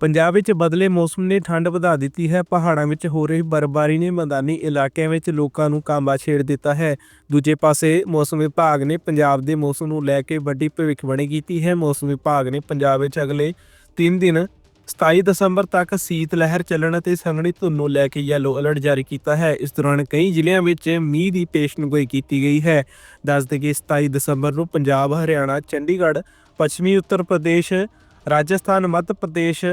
ਪੰਜਾਬ ਵਿੱਚ ਬਦਲੇ ਮੌਸਮ ਨੇ ਠੰਡ ਵਧਾ ਦਿੱਤੀ ਹੈ। ਪਹਾੜਾਂ ਵਿੱਚ ਹੋ ਰਹੀ ਬਰਫ਼ਬਾਰੀ ਨੇ ਮੈਦਾਨੀ ਇਲਾਕਿਆਂ ਵਿੱਚ ਲੋਕਾਂ ਨੂੰ ਕਾਂਬਾ ਛੇੜ ਦਿੱਤਾ ਹੈ। ਦੂਜੇ ਪਾਸੇ ਮੌਸਮ ਵਿਭਾਗ ਨੇ ਪੰਜਾਬ ਦੇ ਮੌਸਮ ਨੂੰ ਲੈ ਕੇ ਵੱਡੀ ਭਵਿੱਖਬਾਣੀ ਕੀਤੀ ਹੈ। ਮੌਸਮ ਵਿਭਾਗ ਨੇ ਪੰਜਾਬ ਵਿੱਚ ਅਗਲੇ 3 ਦਿਨ 27 ਦਸੰਬਰ ਤੱਕ ਸੀਤ ਲਹਿਰ ਚੱਲਣ ਅਤੇ ਸੰਘਣੀ ਧੁੰਦ ਨੂੰ ਲੈ ਕੇ ਯੈਲੋ ਅਲਰਟ ਜਾਰੀ ਕੀਤਾ ਹੈ। ਇਸ ਦੌਰਾਨ ਕਈ ਜ਼ਿਲ੍ਹਿਆਂ ਵਿੱਚ ਮੀਂਹ ਦੀ ਪੇਸ਼ਨਗੋਈ ਕੀਤੀ ਗਈ ਹੈ। ਦੱਸ ਦਈਏ ਕਿ 27 ਦਸੰਬਰ ਨੂੰ ਪੰਜਾਬ, ਹਰਿਆਣਾ, ਚੰਡੀਗੜ੍ਹ, ਪੱਛਮੀ ਉੱਤਰ ਪ੍ਰਦੇਸ਼, ਰਾਜਸਥਾਨ, ਮੱਧ ਪ੍ਰਦੇਸ਼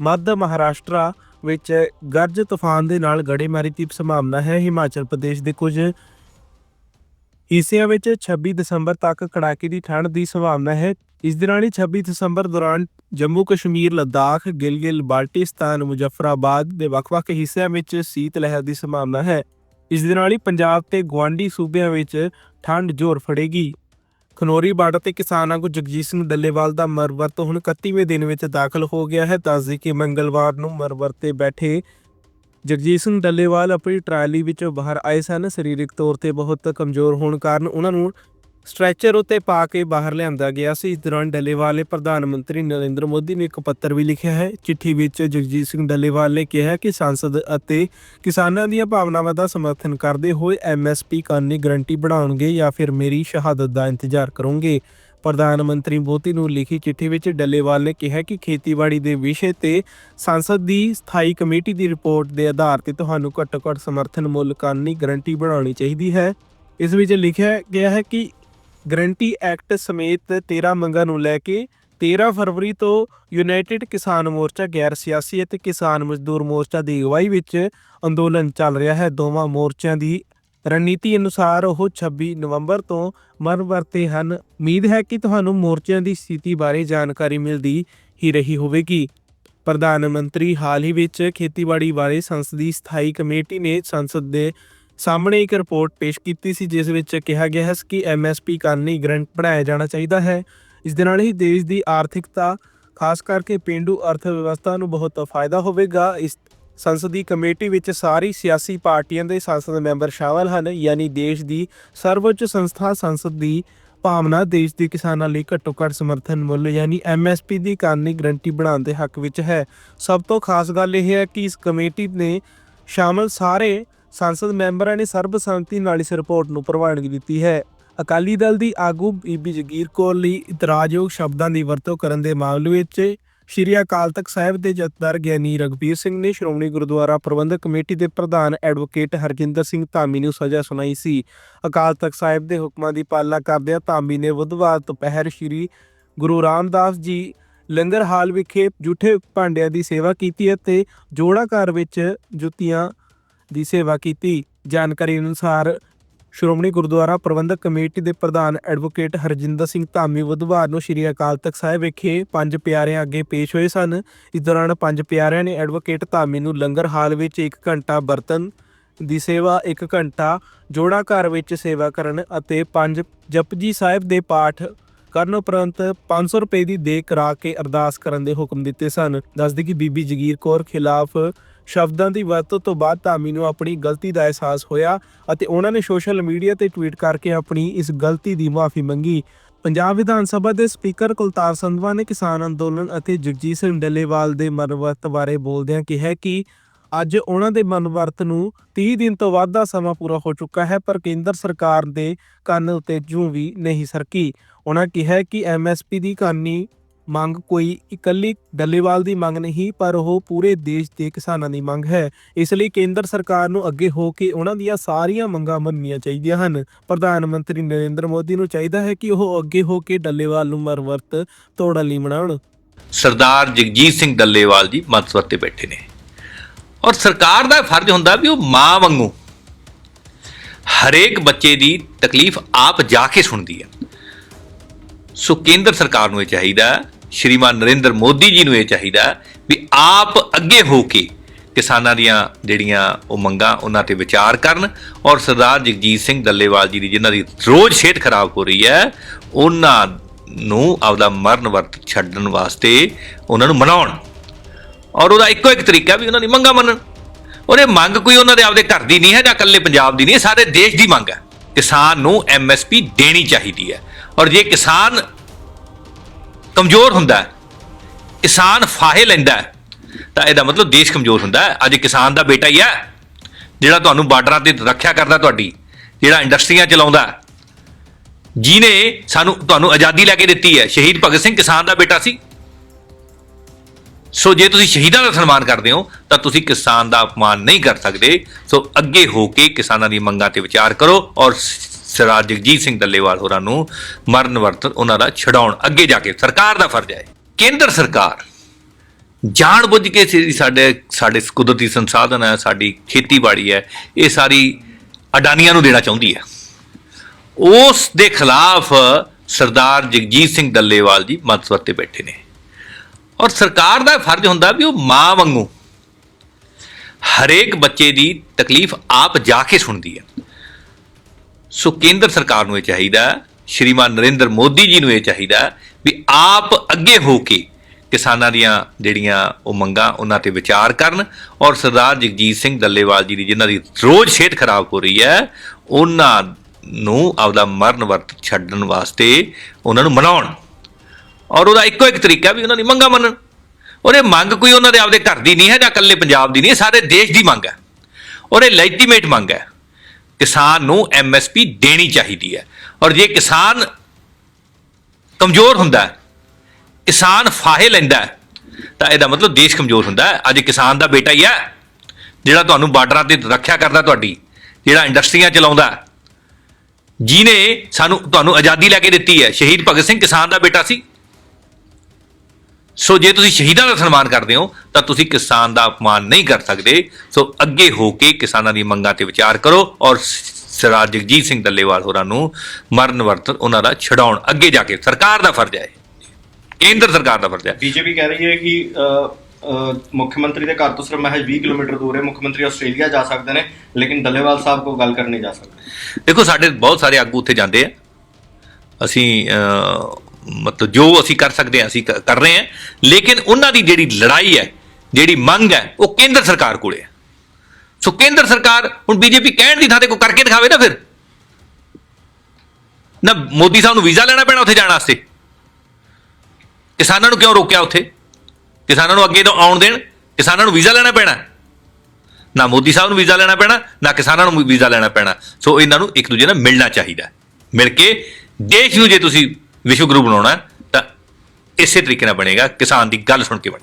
ਮੱਧ ਮਹਾਰਾਸ਼ਟਰਾ ਵਿੱਚ ਗਰਜ ਤੂਫਾਨ ਦੇ ਨਾਲ ਗੜੇਮਾਰੀ ਦੀ ਸੰਭਾਵਨਾ ਹੈ। ਹਿਮਾਚਲ ਪ੍ਰਦੇਸ਼ ਦੇ ਕੁਝ ਹਿੱਸਿਆਂ ਵਿੱਚ 26 ਦਸੰਬਰ ਤੱਕ ਕੜਾਕੇ ਦੀ ਠੰਡ ਦੀ ਸੰਭਾਵਨਾ ਹੈ। ਇਸ ਦੇ ਨਾਲ ਹੀ 26 ਦਸੰਬਰ ਦੌਰਾਨ ਜੰਮੂ ਕਸ਼ਮੀਰ, ਲਦਾਖ ਗਿਲਗਿਲ ਬਾਲਟਿਸਤਾਨ, ਮੁਜ਼ਫਰਾਬਾਦ ਦੇ ਵੱਖ-ਵੱਖ ਹਿੱਸਿਆਂ ਵਿੱਚ ਸੀਤ ਲਹਿਰ ਦੀ ਸੰਭਾਵਨਾ ਹੈ। ਇਸ ਦੇ ਨਾਲ ਹੀ ਪੰਜਾਬ ਤੇ ਗਵਾਂਢੀ ਸੂਬਿਆਂ ਵਿੱਚ ਠੰਡ ਜ਼ੋਰ ਫੜੇਗੀ। ਖਨੋਰੀ ਬਾਰਡਰ ਤੇ ਕਿਸਾਨ ਆਗੂ ਜਗਜੀਤ ਸਿੰਘ ਡੱਲੇਵਾਲ ਦਾ ਮਰਵਰਤ ਹੁਣ 31ਵੇਂ ਦਿਨ ਵਿੱਚ ਦਾਖਲ ਹੋ ਗਿਆ ਹੈ। ਦੱਸਦੀ ਕਿ ਮੰਗਲਵਾਰ ਨੂੰ ਮਰਵਰਤ ਤੇ ਬੈਠੇ ਜਗਜੀਤ ਸਿੰਘ ਡੱਲੇਵਾਲ ਆਪਣੀ ਟਰਾਲੀ ਵਿੱਚੋਂ ਬਾਹਰ ਆਏ ਸਨ। ਸਰੀਰਕ ਤੌਰ ਤੇ ਬਹੁਤ ਕਮਜ਼ੋਰ ਹੋਣ ਕਾਰਨ ਉਹਨਾਂ ਨੂੰ ਸਟ੍ਰੈਚਰ ਉੱਤੇ ਪਾ ਕੇ ਬਾਹਰ ਲਿਆਂਦਾ ਗਿਆ ਸੀ। ਇਸ ਦੌਰਾਨ ਡੱਲੇਵਾਲ ਨੇ ਪ੍ਰਧਾਨ ਮੰਤਰੀ ਨਰਿੰਦਰ ਮੋਦੀ ਨੂੰ ਇੱਕ ਪੱਤਰ ਵੀ ਲਿਖਿਆ ਹੈ। ਚਿੱਠੀ ਵਿੱਚ ਜਗਜੀਤ ਸਿੰਘ ਡੱਲੇਵਾਲ ਨੇ ਕਿਹਾ ਕਿ ਸੰਸਦ ਅਤੇ ਕਿਸਾਨਾਂ ਦੀਆਂ ਭਾਵਨਾਵਾਂ ਦਾ ਸਮਰਥਨ ਕਰਦੇ ਹੋਏ ਐਮਐਸਪੀ ਕਾਨੂੰਨੀ ਗਰੰਟੀ ਬਣਾਉਣਗੇ ਜਾਂ ਫਿਰ ਮੇਰੀ ਸ਼ਹਾਦਤ ਦਾ ਇੰਤਜ਼ਾਰ ਕਰੋਗੇ। ਪ੍ਰਧਾਨ ਮੰਤਰੀ ਮੋਦੀ ਨੂੰ ਲਿਖੀ ਚਿੱਠੀ ਵਿੱਚ ਡੱਲੇਵਾਲ ਨੇ ਕਿਹਾ ਕਿ ਖੇਤੀਬਾੜੀ ਦੇ ਵਿਸ਼ੇ ਤੇ ਸੰਸਦ ਦੀ ਸਥਾਈ ਕਮੇਟੀ ਦੀ ਰਿਪੋਰਟ ਦੇ ਆਧਾਰ ਤੇ ਤੁਹਾਨੂੰ ਘੱਟੋ-ਘੱਟ ਸਮਰਥਨ ਮੁੱਲ ਕਾਨੂੰਨੀ ਗਰੰਟੀ ਬਣਾਉਣੀ ਚਾਹੀਦੀ ਹੈ। ਇਸ ਵਿੱਚ ਲਿਖਿਆ ਗਿਆ ਹੈ ਕਿ ਗਰੰਟੀ ਐਕਟ ਸਮੇਤ 13 ਮੰਗਾਂ ਨੂੰ ਲੈ ਕੇ 13 ਫਰਵਰੀ ਤੋਂ ਯੂਨਾਈਟਿਡ ਕਿਸਾਨ ਮੋਰਚਾ, ਗੈਰ ਸਿਆਸੀ ਅਤੇ ਕਿਸਾਨ ਮਜ਼ਦੂਰ ਮੋਰਚਾ ਦੀ ਅਗਵਾਈ ਵਿੱਚ ਅੰਦੋਲਨ ਚੱਲ ਰਿਹਾ ਹੈ। ਦੋਵਾਂ ਮੋਰਚਿਆਂ ਦੀ ਰਣਨੀਤੀ ਅਨੁਸਾਰ ਉਹ 26 ਨਵੰਬਰ ਤੋਂ ਮਨ ਵਰਤੇ ਹਨ। ਉਮੀਦ ਹੈ ਕਿ ਤੁਹਾਨੂੰ ਮੋਰਚਿਆਂ ਦੀ ਸਥਿਤੀ ਬਾਰੇ ਜਾਣਕਾਰੀ ਮਿਲਦੀ ਹੀ ਰਹੀ ਹੋਵੇਗੀ। ਪ੍ਰਧਾਨ ਮੰਤਰੀ ਹਾਲ ਹੀ ਵਿੱਚ ਖੇਤੀਬਾੜੀ ਬਾਰੇ ਸੰਸਦੀ ਸਥਾਈ ਕਮੇਟੀ ਨੇ ਸੰਸਦ ਦੇ ਸਾਹਮਣੇ ਇੱਕ ਰਿਪੋਰਟ ਪੇਸ਼ ਕੀਤੀ ਸੀ, ਜਿਸ ਵਿੱਚ ਕਿਹਾ ਗਿਆ ਹੈ ਕਿ ਐਮਐਸਪੀ ਕਾਨੂੰਨੀ ਗਰੰਟ ਬਣਾਇਆ ਜਾਣਾ ਚਾਹੀਦਾ ਹੈ। ਇਸ ਦੇ ਨਾਲ ਹੀ ਦੇਸ਼ ਦੀ ਆਰਥਿਕਤਾ, ਖਾਸ ਕਰਕੇ ਪਿੰਡੂ ਅਰਥ ਵਿਵਸਥਾ ਨੂੰ ਬਹੁਤ ਫਾਇਦਾ ਹੋਵੇਗਾ। ਇਸ ਸੰਸਦੀ ਕਮੇਟੀ ਵਿੱਚ ਸਾਰੀ ਸਿਆਸੀ ਪਾਰਟੀਆਂ ਦੇ ਸੰਸਦ ਮੈਂਬਰ ਸ਼ਾਮਲ ਹਨ, ਯਾਨੀ ਦੇਸ਼ ਦੀ ਸਰਵਉੱਚ ਸੰਸਥਾ ਸੰਸਦ ਦੀ ਭਾਵਨਾ ਦੇਸ਼ ਦੇ ਕਿਸਾਨਾਂ ਲਈ ਘੱਟੋ ਘੱਟ ਸਮਰਥਨ ਮੁੱਲ, ਯਾਨੀ ਐਮਐਸਪੀ ਦੀ ਕਾਨੂੰਨੀ ਗਰੰਟੀ ਬਣਾਉਣ ਦੇ ਹੱਕ ਵਿੱਚ ਹੈ। ਸਭ ਤੋਂ ਖਾਸ ਗੱਲ ਇਹ ਹੈ ਕਿ ਇਸ ਕਮੇਟੀ ਨੇ ਸ਼ਾਮਲ ਸਾਰੇ ਸੰਸਦ ਮੈਂਬਰਾਂ ਨੇ ਸਰਬਸੰਮਤੀ ਨਾਲ ਇਸ ਰਿਪੋਰਟ ਨੂੰ ਪ੍ਰਵਾਨਗੀ ਦਿੱਤੀ ਹੈ। ਅਕਾਲੀ ਦਲ ਦੀ ਆਗੂ ਬੀਬੀ ਜਗੀਰ ਕੌਰ ਲਈ ਇਤਰਾਜ਼ਯੋਗ ਸ਼ਬਦਾਂ ਦੀ ਵਰਤੋਂ ਕਰਨ ਦੇ ਮਾਮਲੇ ਵਿੱਚ ਸ਼੍ਰੀ ਅਕਾਲ ਤਖਤ ਸਾਹਿਬ ਦੇ ਜਥੇਦਾਰ ਗਿਆਨੀ ਰਗਬੀਰ ਸਿੰਘ ਨੇ ਸ਼੍ਰੋਮਣੀ ਗੁਰਦੁਆਰਾ ਪ੍ਰਬੰਧਕ ਕਮੇਟੀ ਦੇ ਪ੍ਰਧਾਨ ਐਡਵੋਕੇਟ ਹਰਜਿੰਦਰ ਸਿੰਘ ਧਾਮੀ ਨੂੰ ਸਜ਼ਾ ਸੁਣਾਈ ਸੀ। ਅਕਾਲ ਤਖਤ ਸਾਹਿਬ ਦੇ ਹੁਕਮਾਂ ਦੀ ਪਾਲਣਾ ਕਰਦਿਆਂ ਧਾਮੀ ਨੇ ਬੁੱਧਵਾਰ ਦੁਪਹਿਰ ਸ਼੍ਰੀ ਗੁਰੂ ਰਾਮਦਾਸ ਜੀ ਲੰਗਰ ਹਾਲ ਵਿਖੇ ਜੂਠੇ ਭਾਂਡਿਆਂ ਦੀ ਸੇਵਾ ਕੀਤੀ ਅਤੇ ਜੋੜਾ ਘਰ ਵਿੱਚ ਜੁੱਤੀਆਂ ਦੀ ਸੇਵਾ ਕੀਤੀ। ਜਾਣਕਾਰੀ ਅਨੁਸਾਰ ਸ਼੍ਰੋਮਣੀ ਗੁਰਦੁਆਰਾ ਪ੍ਰਬੰਧਕ ਕਮੇਟੀ ਦੇ ਪ੍ਰਧਾਨ ਐਡਵੋਕੇਟ ਹਰਜਿੰਦਰ ਸਿੰਘ ਧਾਮੀ ਬੁੱਧਵਾਰ ਨੂੰ ਸ਼੍ਰੀ ਅਕਾਲ ਤਖਤ ਸਾਹਿਬ ਵਿਖੇ ਪੰਜ ਪਿਆਰਿਆਂ ਅੱਗੇ ਪੇਸ਼ ਹੋਏ ਸਨ। ਇਸ ਦੌਰਾਨ ਪੰਜ ਪਿਆਰਿਆਂ ਨੇ ਐਡਵੋਕੇਟ ਧਾਮੀ ਨੂੰ ਲੰਗਰ ਹਾਲ ਵਿੱਚ 1 ਘੰਟਾ ਬਰਤਨ ਦੀ ਸੇਵਾ 1 ਘੰਟਾ ਜੋੜਾ ਘਰ ਵਿੱਚ ਸੇਵਾ ਕਰਨ ਅਤੇ ਪੰਜ ਜਪਜੀ ਸਾਹਿਬ ਦੇ ਪਾਠ ਕਰਨ ਉਪਰੰਤ 500 ਰੁਪਏ ਦੀ ਦੇ ਕਰਾ ਕੇ ਅਰਦਾਸ ਕਰਨ ਦੇ ਹੁਕਮ ਦਿੱਤੇ ਸਨ। ਦੱਸਦੀ ਕਿ ਬੀਬੀ ਜਗੀਰ ਕੌਰ ਖਿਲਾਫ ਸ਼ਬਦਾਂ ਦੀ ਵਰਤੋਂ ਤੋਂ ਬਾਅਦ ਧਾਮੀ ਨੂੰ ਆਪਣੀ ਗਲਤੀ ਦਾ ਅਹਿਸਾਸ ਹੋਇਆ ਅਤੇ ਉਹਨਾਂ ਨੇ ਸੋਸ਼ਲ ਮੀਡੀਆ ਤੇ ਟਵੀਟ ਕਰਕੇ ਆਪਣੀ ਇਸ ਗਲਤੀ ਦੀ ਮਾਫੀ ਮੰਗੀ। ਪੰਜਾਬ ਵਿਧਾਨ ਸਭਾ ਦੇ ਸਪੀਕਰ ਕੁਲਤਾਰ ਸੰਧਵਾ ਨੇ ਕਿਸਾਨ ਅੰਦੋਲਨ ਅਤੇ ਜਗਜੀਤ ਸਿੰਘ ਡੱਲੇਵਾਲ ਦੇ ਮਨਵਰਤ ਬਾਰੇ ਬੋਲਦਿਆਂ ਕਿਹਾ ਕਿ ਅੱਜ ਉਹਨਾਂ ਦੇ ਮਨਵਰਤ ਨੂੰ 30 ਦਿਨ ਤੋਂ ਵੱਧ ਦਾ ਸਮਾਂ ਪੂਰਾ ਹੋ ਚੁੱਕਾ ਹੈ, ਪਰ ਕੇਂਦਰ ਸਰਕਾਰ ਦੇ ਕੰਨ ਉੱਤੇ ਜੂੰ ਵੀ ਨਹੀਂ ਸਰਕੀ। ਉਹਨਾਂ ਕਿਹਾ ਕਿ ਐਮਐਸਪੀ ਦੀ ਕਾਨੂੰਨੀ ਮੰਗ ਕੋਈ ਇਕੱਲੀ ਡੱਲੇਵਾਲ ਦੀ ਮੰਗ ਨਹੀਂ, ਪਰ ਉਹ ਪੂਰੇ ਦੇਸ਼ ਦੇ ਕਿਸਾਨਾਂ ਦੀ ਮੰਗ ਹੈ। ਇਸ ਲਈ ਕੇਂਦਰ ਸਰਕਾਰ ਨੂੰ ਅੱਗੇ ਹੋ ਕੇ ਉਹਨਾਂ ਦੀਆਂ ਸਾਰੀਆਂ ਮੰਗਾਂ ਮੰਨਣੀਆਂ ਚਾਹੀਦੀਆਂ ਹਨ। ਪ੍ਰਧਾਨ ਮੰਤਰੀ ਨਰਿੰਦਰ ਮੋਦੀ ਨੂੰ ਚਾਹੀਦਾ ਹੈ ਕਿ ਉਹ ਅੱਗੇ ਹੋ ਕੇ ਡੱਲੇਵਾਲ ਨੂੰ ਮਰਵਰਤ ਤੋੜਨ ਲਈ ਬਣਾਉਣ ਸਰਦਾਰ ਜਗਜੀਤ ਸਿੰਘ ਡੱਲੇਵਾਲ ਜੀ ਮੰਤਵਰ ਤੇ ਬੈਠੇ ਨੇ। ਔਰ ਸਰਕਾਰ ਦਾ ਫਰਜ਼ ਹੁੰਦਾ ਵੀ ਉਹ ਮਾਂ ਵਾਂਗੂ ਹਰੇਕ ਬੱਚੇ ਦੀ ਤਕਲੀਫ ਆਪ ਜਾ ਕੇ ਸੁਣਦੀ ਹੈ। ਸੋ ਕੇਂਦਰ ਸਰਕਾਰ ਨੂੰ ਇਹ ਚਾਹੀਦਾ ਸ਼੍ਰੀਮਾਨ ਨਰਿੰਦਰ ਮੋਦੀ ਜੀ ਨੂੰ ਇਹ ਚਾਹੀਦਾ ਵੀ ਆਪ ਅੱਗੇ ਹੋ ਕੇ ਕਿਸਾਨਾਂ ਦੀਆਂ ਜਿਹੜੀਆਂ ਉਹ ਮੰਗਾਂ ਉਹਨਾਂ ਤੇ ਵਿਚਾਰ ਕਰਨ ਔਰ ਸਰਦਾਰ ਜਗਜੀਤ ਸਿੰਘ ਡੱਲੇਵਾਲ ਜੀ ਦੀ ਜਿਨ੍ਹਾਂ ਦੀ ਰੋਜ਼ ਸਿਹਤ ਖਰਾਬ ਹੋ ਰਹੀ ਹੈ, ਉਹਨਾਂ ਨੂੰ ਆਪਦਾ ਮਰਨ ਵਰਤ ਛੱਡਣ ਵਾਸਤੇ ਉਹਨਾਂ ਨੂੰ ਮਨਾਉਣ। ਔਰ ਉਹਦਾ ਇੱਕੋ ਇੱਕ ਤਰੀਕਾ ਵੀ ਉਹਨਾਂ ਦੀ ਮੰਗਾਂ ਮੰਨਣ। ਉਹਨੇ ਮੰਗ ਕੋਈ ਉਹਨਾਂ ਦੇ ਆਪਦੇ ਘਰ ਦੀ ਨਹੀਂ ਹੈ ਜਾਂ ਇਕੱਲੇ ਪੰਜਾਬ ਦੀ ਨਹੀਂ ਸਾਰੇ ਦੇਸ਼ ਦੀ ਮੰਗ ਹੈ। ਕਿਸਾਨ ਨੂੰ ਐਮਐਸਪੀ ਦੇਣੀ ਚਾਹੀਦੀ ਹੈ। ਔਰ ਜੇ ਕਿਸਾਨ ਕਮਜ਼ੋਰ ਹੁੰਦਾ ਹੈ। ਕਿਸਾਨ ਫਾਹੇ ਲੈਂਦਾ ਹੈ। ਤਾਂ ਇਹਦਾ ਮਤਲਬ ਦੇਸ਼ ਕਮਜ਼ੋਰ ਹੁੰਦਾ ਹੈ। ਅੱਜ ਕਿਸਾਨ ਦਾ ਬੇਟਾ ਹੀ ਹੈ, ਜਿਹੜਾ ਤੁਹਾਨੂੰ ਬਾਰਡਰਾਂ ਤੇ ਰੱਖਿਆ ਕਰਦਾ ਤੁਹਾਡੀ, ਜਿਹੜਾ ਇੰਡਸਟਰੀਆਂ ਚਲਾਉਂਦਾ। ਜਿਹਨੇ ਸਾਨੂੰ, ਤੁਹਾਨੂੰ ਆਜ਼ਾਦੀ ਲੈ ਕੇ ਦਿੱਤੀ ਹੈ। ਸ਼ਹੀਦ ਭਗਤ ਸਿੰਘ ਕਿਸਾਨ ਦਾ ਬੇਟਾ ਸੀ। ਸੋ ਜੇ ਤੁਸੀਂ ਸ਼ਹੀਦਾਂ ਦਾ ਸਨਮਾਨ ਕਰਦੇ ਹੋ, ਤਾਂ ਤੁਸੀਂ ਕਿਸਾਨ ਦਾ ਅਪਮਾਨ ਨਹੀਂ ਕਰ ਸਕਦੇ। ਸੋ ਅੱਗੇ ਹੋ ਕੇ ਕਿਸਾਨਾਂ ਦੀ ਮੰਗਾਂ ਤੇ ਵਿਚਾਰ ਕਰੋ ਔਰ ਸਰਦਾਰ ਜਗਜੀਤ ਸਿੰਘ ਦੱਲੇਵਾਲ ਹੋਰਾਂ ਨੂੰ ਮਰਨ ਵਰਤ ਉਹਨਾਂ ਦਾ ਛਡਾਉਣ ਅੱਗੇ ਜਾ ਕੇ ਸਰਕਾਰ ਦਾ ਫਰਜ਼ ਹੈ। ਕੇਂਦਰ ਸਰਕਾਰ ਜਾਣ ਬੁੱਝ ਕੇ ਸਾਡੇ ਸਾਡੇ ਕੁਦਰਤੀ ਸੰਸਾਧਨ ਹੈ, ਸਾਡੀ ਖੇਤੀਬਾੜੀ ਹੈ, ਇਹ ਸਾਰੀ ਅਡਾਨੀਆਂ ਨੂੰ ਦੇਣਾ ਚਾਹੁੰਦੀ ਹੈ। ਉਸ ਦੇ ਖਿਲਾਫ ਸਰਦਾਰ ਜਗਜੀਤ ਸਿੰਘ ਦੱਲੇਵਾਲ ਜੀ ਮਤਸਵਰ ਤੇ ਬੈਠੇ ਨੇ। ਔਰ ਸਰਕਾਰ ਦਾ ਫਰਜ਼ ਹੁੰਦਾ ਵੀ ਉਹ ਮਾਂ ਵਾਂਗੂ ਹਰੇਕ ਬੱਚੇ ਦੀ ਤਕਲੀਫ ਆਪ ਜਾ ਕੇ ਸੁਣਦੀ ਹੈ। ਸੋ ਕੇਂਦਰ ਸਰਕਾਰ ਨੂੰ ਇਹ ਚਾਹੀਦਾ, ਸ਼੍ਰੀਮਾਨ ਨਰਿੰਦਰ ਮੋਦੀ ਜੀ ਨੂੰ ਇਹ ਚਾਹੀਦਾ ਵੀ ਆਪ ਅੱਗੇ ਹੋ ਕੇ ਕਿਸਾਨਾਂ ਦੀਆਂ ਜਿਹੜੀਆਂ ਉਹ ਮੰਗਾਂ ਉਹਨਾਂ ਤੇ ਵਿਚਾਰ ਕਰਨ ਔਰ ਸਰਦਾਰ ਜਗਜੀਤ ਸਿੰਘ ਦੱਲੇਵਾਲ ਜੀ ਦੀ ਜਿਨ੍ਹਾਂ ਦੀ ਰੋਜ਼ ਸਿਹਤ ਖਰਾਬ ਹੋ ਰਹੀ ਹੈ, ਉਹਨਾਂ ਨੂੰ ਆਪਦਾ ਮਰਨ ਵਰਤ ਛੱਡਣ ਵਾਸਤੇ ਉਹਨਾਂ ਨੂੰ ਮਨਾਉਣ। ਔਰ ਉਹਦਾ ਇੱਕੋ ਇੱਕ ਤਰੀਕਾ ਵੀ ਉਹਨਾਂ ਦੀ ਮੰਗਾਂ ਮੰਨਣ। ਔਰ ਇਹ ਮੰਗ ਕੋਈ ਉਹਨਾਂ ਦੇ ਆਪਦੇ ਘਰ ਦੀ ਨਹੀਂ ਹੈ ਜਾਂ ਇਕੱਲੇ ਪੰਜਾਬ ਦੀ ਨਹੀਂ ਸਾਰੇ ਦੇਸ਼ ਦੀ ਮੰਗ ਹੈ। ਔਰ ਇਹ ਲੈਜੀਟੀਮੇਟ ਮੰਗ ਹੈ। ਕਿਸਾਨ ਨੂੰ ਐਮਐਸਪੀ ਦੇਣੀ ਚਾਹੀਦੀ ਹੈ। ਔਰ ਜੇ ਕਿਸਾਨ ਕਮਜ਼ੋਰ ਹੁੰਦਾ ਕਿਸਾਨ ਫਾਹੇ ਲੈਂਦਾ ਤਾਂ ਇਹਦਾ ਮਤਲਬ ਦੇਸ਼ ਕਮਜ਼ੋਰ ਹੁੰਦਾ ਅੱਜ ਕਿਸਾਨ ਦਾ ਬੇਟਾ ਹੀ ਹੈ, ਜਿਹੜਾ ਤੁਹਾਨੂੰ ਬਾਰਡਰਾਂ ਤੇ ਰੱਖਿਆ ਕਰਦਾ ਤੁਹਾਡੀ, ਜਿਹੜਾ ਇੰਡਸਟਰੀਆਂ ਚਲਾਉਂਦਾ ਜਿਹਨੇ ਸਾਨੂੰ, ਤੁਹਾਨੂੰ ਆਜ਼ਾਦੀ ਲੈ ਕੇ ਦਿੱਤੀ ਹੈ। ਸ਼ਹੀਦ ਭਗਤ ਸਿੰਘ ਕਿਸਾਨ ਦਾ ਬੇਟਾ ਸੀ। ਸੋ ਜੇ ਤੁਸੀਂ ਸ਼ਹੀਦਾਂ ਦਾ ਸਨਮਾਨ ਕਰਦੇ ਹੋ ਤਾਂ ਤੁਸੀਂ ਕਿਸਾਨ ਦਾ ਅਪਮਾਨ ਨਹੀਂ ਕਰ ਸਕਦੇ। ਸੋ ਅੱਗੇ ਹੋ ਕੇ ਕਿਸਾਨਾਂ ਦੀ ਮੰਗਾਂ ਤੇ ਵਿਚਾਰ ਕਰੋ ਔਰ ਸਰਦਾਰ ਜਗਜੀਤ ਸਿੰਘ ਦੱਲੇਵਾਲ ਹੋਰਾਂ ਨੂੰ ਮਰਨ ਵਰਤ ਉਹਨਾਂ ਦਾ ਛਡਾਉਣ ਅੱਗੇ ਜਾ ਕੇ। ਸਰਕਾਰ ਦਾ ਫਰਜ਼ ਹੈ। ਕੇਂਦਰ ਸਰਕਾਰ ਦਾ ਫਰਜ਼ ਹੈ। ਬੀਜੇਪੀ ਕਹਿ ਰਹੀ ਹੈ ਕਿ ਮੁੱਖ ਮੰਤਰੀ ਦੇ ਘਰ ਤੋਂ ਸਿਰਫ ਮਹਿਜ 20 ਕਿਲੋਮੀਟਰ ਦੂਰ ਹੈ। ਮੁੱਖ ਮੰਤਰੀ ਆਸਟ੍ਰੇਲੀਆ ਜਾ ਸਕਦੇ ਨੇ ਲੇਕਿਨ ਡੱਲੇਵਾਲ ਸਾਹਿਬ ਕੋਲ ਗੱਲ ਕਰਨੀ ਜਾ ਸਕਦੇ। ਦੇਖੋ ਸਾਡੇ ਬਹੁਤ ਸਾਰੇ ਆਗੂ ਉੱਥੇ ਜਾਂਦੇ ਆ। ਅਸੀਂ ਮਤਲਬ ਜੋ ਅਸੀਂ ਕਰ ਸਕਦੇ ਹਾਂ, ਅਸੀਂ ਕਰ ਰਹੇ ਹਾਂ। ਲੇਕਿਨ ਉਹਨਾਂ ਦੀ ਜਿਹੜੀ ਲੜਾਈ ਹੈ, ਜਿਹੜੀ ਮੰਗ ਹੈ, ਉਹ ਕੇਂਦਰ ਸਰਕਾਰ ਕੋਲੇ ਹੈ। ਸੋ ਕੇਂਦਰ ਸਰਕਾਰ ਹੁਣ ਬੀਜੇਪੀ ਕਹਿਣ ਦੀ ਥਾਂ ਤੇ ਕੋਈ ਕਰਕੇ ਦਿਖਾਵੇ ਨਾ ਫਿਰ। ਨਾ ਮੋਦੀ ਸਾਹਿਬ ਨੂੰ ਵੀਜ਼ਾ ਲੈਣਾ ਪੈਣਾ ਉੱਥੇ ਜਾਣ ਵਾਸਤੇ। ਕਿਸਾਨਾਂ ਨੂੰ ਕਿਉਂ ਰੋਕਿਆ ਉੱਥੇ? ਕਿਸਾਨਾਂ ਨੂੰ ਅੱਗੇ ਤੋਂ ਆਉਣ ਦੇਣ, ਕਿਸਾਨਾਂ ਨੂੰ ਵੀਜ਼ਾ ਲੈਣਾ ਪੈਣਾ। ਨਾ ਮੋਦੀ ਸਾਹਿਬ ਨੂੰ ਵੀਜ਼ਾ ਲੈਣਾ ਪੈਣਾ, ਨਾ ਕਿਸਾਨਾਂ ਨੂੰ ਵੀਜ਼ਾ ਲੈਣਾ ਪੈਣਾ। ਸੋ ਇਹਨਾਂ ਨੂੰ ਇੱਕ ਦੂਜੇ ਨਾਲ ਮਿਲਣਾ ਚਾਹੀਦਾ। ਮਿਲ ਕੇ ਦੇਸ਼ ਨੂੰ ਜੇ ਤੁਸੀਂ ਵਿਸ਼ਵ ਗੁਰੂ ਬਣਾਉਣਾ ਤਾਂ ਇਸੇ ਤਰੀਕੇ ਨਾਲ ਬਣੇਗਾ ਕਿਸਾਨ ਦੀ ਗੱਲ ਸੁਣ ਕੇ ਬਣੇ